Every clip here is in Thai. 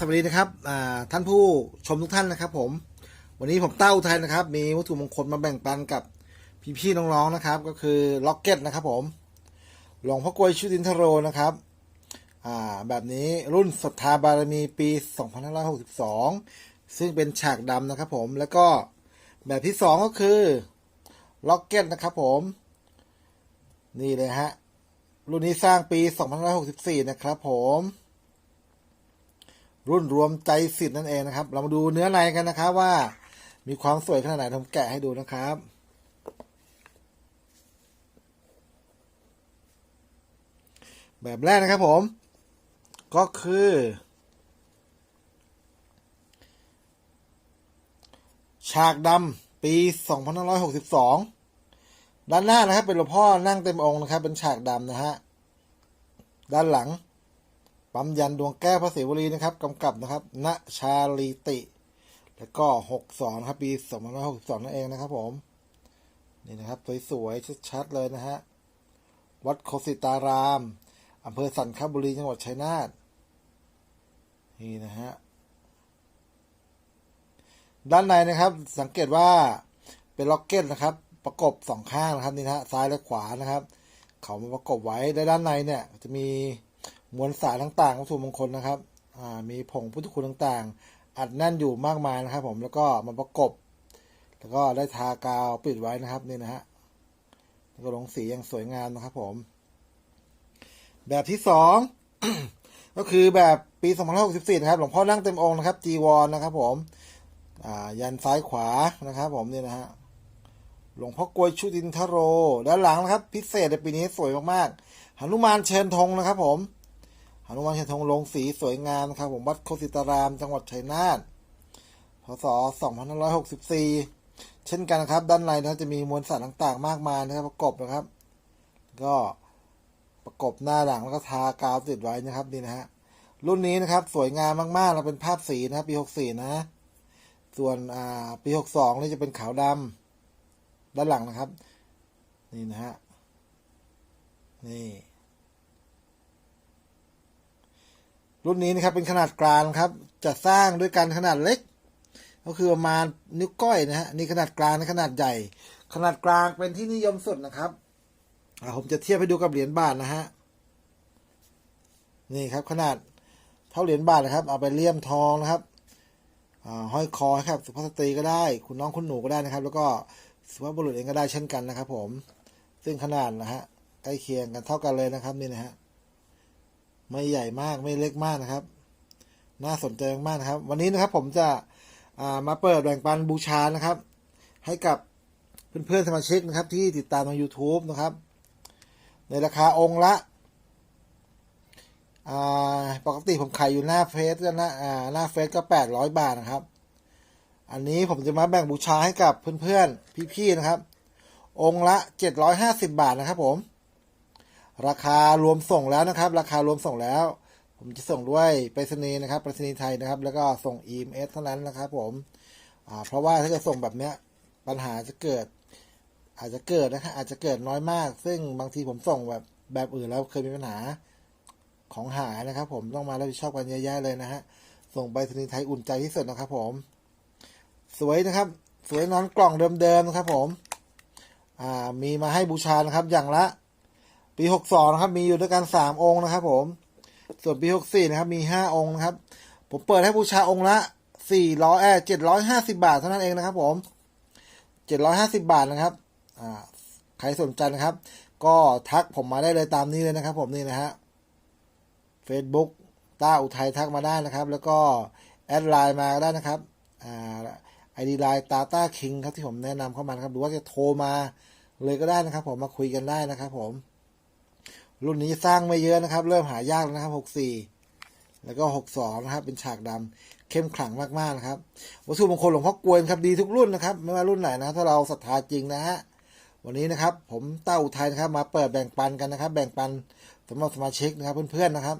สวัสดีนะครับท่านผู้ชมทุกท่านนะครับ ผม วันนี้ผมเต้าอุทัยนะครับ มีวัตถุมงคลมาแบ่งปันกับพี่ๆน้องๆนะครับ ก็คือล็อกเก็ตนะครับ ผมหลวงพ่อกลวยชุดินทโรนะครับแบบนี้รุ่นศรัทธาบารมีปี 2562 ซึ่งเป็นฉากดำนะครับผมแล้วก็แบบที่สองก็คือล็อกเก็ตนะครับผม นี่เลยฮะรุ่นนี้สร้างปี 2564 นะครับผม รุ่นรวมใจสิทธิ์นั่นเองนะครับ เรามาดูเนื้อในกันนะครับว่า มีความสวยขนาดไหนผมแกะให้ดูนะครับแบบแรกนะครับผม ก็คือ ฉากดำปี 2562 ด้านหน้านะครับเป็นหลวงพ่อนั่งเต็มองค์นะครับ เป็นฉากดำนะฮะ ด้านหลัง ปั๊มยันดวงแก้วพระศิวลีนะครับกำกับนะครับณชาลีติ แล้วก็หกสองครับปีสองพันหกสองนั่นเองนะครับผม นี่นะครับสวยๆชัดๆเลยนะฮะ วัดโคสิตารามอำเภอสันคบุรีจังหวัดชัยนาทนี่นะฮะด้านในนะครับสังเกตว่าเป็นล็อกเก็ตนะครับ ประกบสองข้างนะครับนี่นะฮะซ้ายและขวานะครับ เขามาประกบไว้และด้านในเนี่ยจะมี มวลสารต่างๆวัตถุมงคลนะครับมีผงพุทธคุณต่างๆ อัดแน่นอยู่มากมายนะครับ ผมแล้วก็มาประกบ แล้วก็ได้ทากาวปิดไว้นะครับนี่นะฮะแล้วก็ลงสีอย่างสวยงามนะครับ ผม แบบที่สองก็คือแบบปี2564นะครับ หลวงพ่อนั่งเต็มองค์นะครับจีวรนนะครับ ผมยันซ้ายขวานะครับ ผมนี่นะฮะหลวงพ่อกลวยชุดินทโร ด้านหลังนะครับ พิเศษในปีนี้สวยมากๆหนุมานเชิญธงนะครับ ผม นุมานเชิญธงลงสีสวยงามครับผมวัดโคสิตาราม จังหวัดชัยนาทพศ 2564 เช่นกันนะครับ ด้านในนะจะมีมวลสารต่างๆ มากมายนะครับ ประกบนะครับ ก็ประกบหน้าหลังแล้วก็ทากาวติดไว้นะครับนี่นะฮะรุ่นนี้นะครับสวยงามมากๆเราเป็นภาพสีนะครับปี 64 นะ ส่วนอ่าปี 62 นี่จะเป็นขาวดำด้านหลังนะครับ นี่นะฮะนี่ รุ่นนี้นะครับเป็นขนาดกลางครับจะสร้างด้วยกันขนาดเล็ก ก็คือประมาณนิ้วก้อยนะฮะนี่ขนาดกลางในขนาดใหญ่ ขนาดกลางเป็นที่นิยมสุดนะครับผมจะเทียบให้ดูกับเหรียญบาทนะฮะนี่ครับขนาดเท่าเหรียญบาทนะครับ เอาไปเลี่ยมทองนะครับห้อยคอครับสุภาพสตรีก็ได้ คุณน้องคุณหนูก็ได้นะครับ แล้วก็สุภาพบุรุษเองก็ได้เช่นกันนะครับ ผม ซึ่งขนาดนะฮะใกล้เคียงกันเท่ากันเลยนะครับนี่นะฮะ ไม่ใหญ่มากไม่เล็กมากนะครับ น่าสนใจมากนะครับ วันนี้นะครับผมจะามาเปิดแบ่งปันบูชานะครับ ให้กับเพื่อนๆสมาชิกนะครับ ที่ติดตามทาง YouTube นะครับ ในราคาองค์ละปกติผมขายอยู่หน้าเฟซก็หน้าหน้าเฟซก็แปดร้อยบาทนะครับ อันนี้ผมจะมาแบ่งบูชาให้กับเพื่อนๆ พี่ๆนะครับ องค์ละ 750 บาทนะครับผม ราคารวมส่งแล้วนะครับ ราคารวมส่งแล้ว ผมจะส่งด้วยไปรษณีย์นะครับไปรษณีย์ไทยนะครับ แล้วก็ส่ง EMS เท่านั้นนะครับ ผมเพราะว่าถ้าจะส่งแบบเนี้ยปัญหาจะเกิด อาจจะเกิดนะครับอาจจะเกิดน้อยมาก ซึ่งบางทีผมส่งแบบแบบอื่นแล้วเคยมีปัญหาของหายนะครับ ผมต้องมารับผิดชอบกันเยอะแยะเลยนะฮะส่งไปรษณีย์ไทยอุ่นใจที่สุดนะครับผม สวยนะครับ สวยนอนกล่องเดิมๆนะครับ ผม อ่ามีมาให้บูชานะครับ อย่างละ ปีหกสองนะครับ มีอยู่ด้วยกันสามองค์นะครับ ผม ส่วนปีหกสี่นะครับ มีห้าองค์นะครับ ผมเปิดให้บูชาองค์ละสี่ร้อยเอเจ็ดร้อยห้าสิบาทเท่านั้นเองนะครับ ผมเจ็ดร้อยห้าสิบาทนะครับ อ่า ใครสนใจนะครับ ก็ทักผมมาได้เลยตามนี้เลยนะครับ ผมนี่นะฮะ Facebook ต้าอุทัยทักมาได้นะครับ แล้วก็แอดไลน์มาได้นะครับ อ่าไอดีไลน์ตาต้าคิงครับที่ผมแนะนำเข้ามานะครับหรือว่าจะโทรมาเลยก็ได้นะครับ ผมมาคุยกันได้นะครับ ผม รุ่นนี้สร้างไม่เยอะนะครับ เริ่มหายากแล้วนะครับหกสี่แล้วก็หกสองนะครับ เป็นฉากดำเข้มขลังมากๆนะครับ วัตถุมงคลหลวงพ่อกวนครับดีทุกรุ่นนะครับ ไม่ว่ารุ่นไหนนะ ถ้าเราศรัทธาจริงนะฮะ วันนี้นะครับ ผมเต้าอุทัยนะครับ มาเปิดแบ่งปันกันนะครับ แบ่งปันสำหรับสมาชิกนะครับเพื่อนๆนะครับ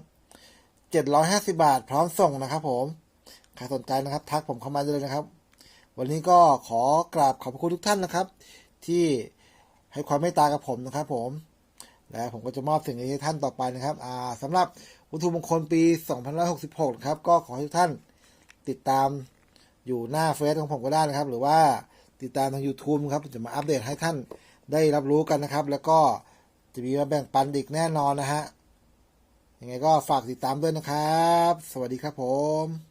เจ็ดร้อยห้าสิบาท พร้อมส่งนะครับ ผม ใครสนใจนะครับ ทักผมเข้ามาได้เลยนะครับ วันนี้ก็ขอกราบขอบพระคุณทุกท่านนะครับ ที่ให้ความเมตตากับผมนะครับ ผม และผมก็จะมอบสิ่งนี้ให้ท่านต่อไปนะครับอ่าสำหรับวัตถุมงคลปี2566ครับก็ขอให้ทุกท่านติดตามอยู่หน้าเฟซของผมก็ได้นะครับ หรือว่าติดตามทาง YouTube ครับจะมาอัปเดตให้ท่านได้รับรู้กันนะครับ แล้วก็จะมีมาแบ่งปันอีกแน่นอนนะฮะยังไงก็ฝากติดตามด้วยนะครับ สวัสดีครับผม